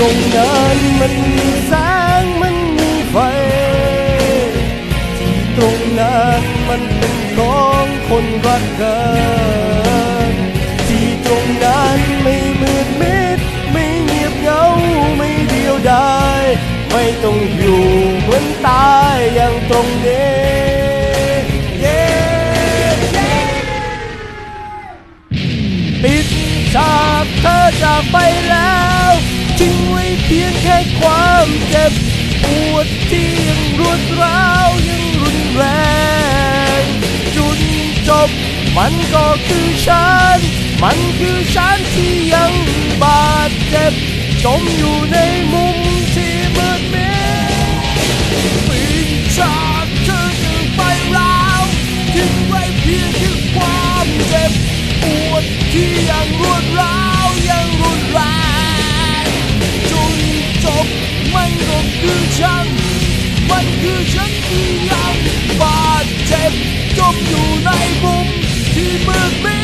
รงนั้นมันมีแสงมันมีไฟ ที่ตรงนั้นมันเป็นของคนรักกันที่ตรงนั้นไม่มืดมิด ไม่เงียบเหงาไม่เดียวดายไม่ต้องอยู่เหมือนตายอย่างตรงนี้ปิดฉากเธอจากไปแล้ว แค่ความเจ็บปวดที่ยังรวดร้าวยังรุนแรง จุดจบ มันก็คือฉัน มันคือฉันที่ยังบาดเจ็บ จมอยู่ในมุมที่มืดมิดปิดฉากเธอจากไปแล้วทิ้งไว้เพียงแค่ความเจ็บปวดที่ยัง ฉัน มันคือฉันที่ยังบาดเจ็บจมอยู่ในมุมที่มืดมิด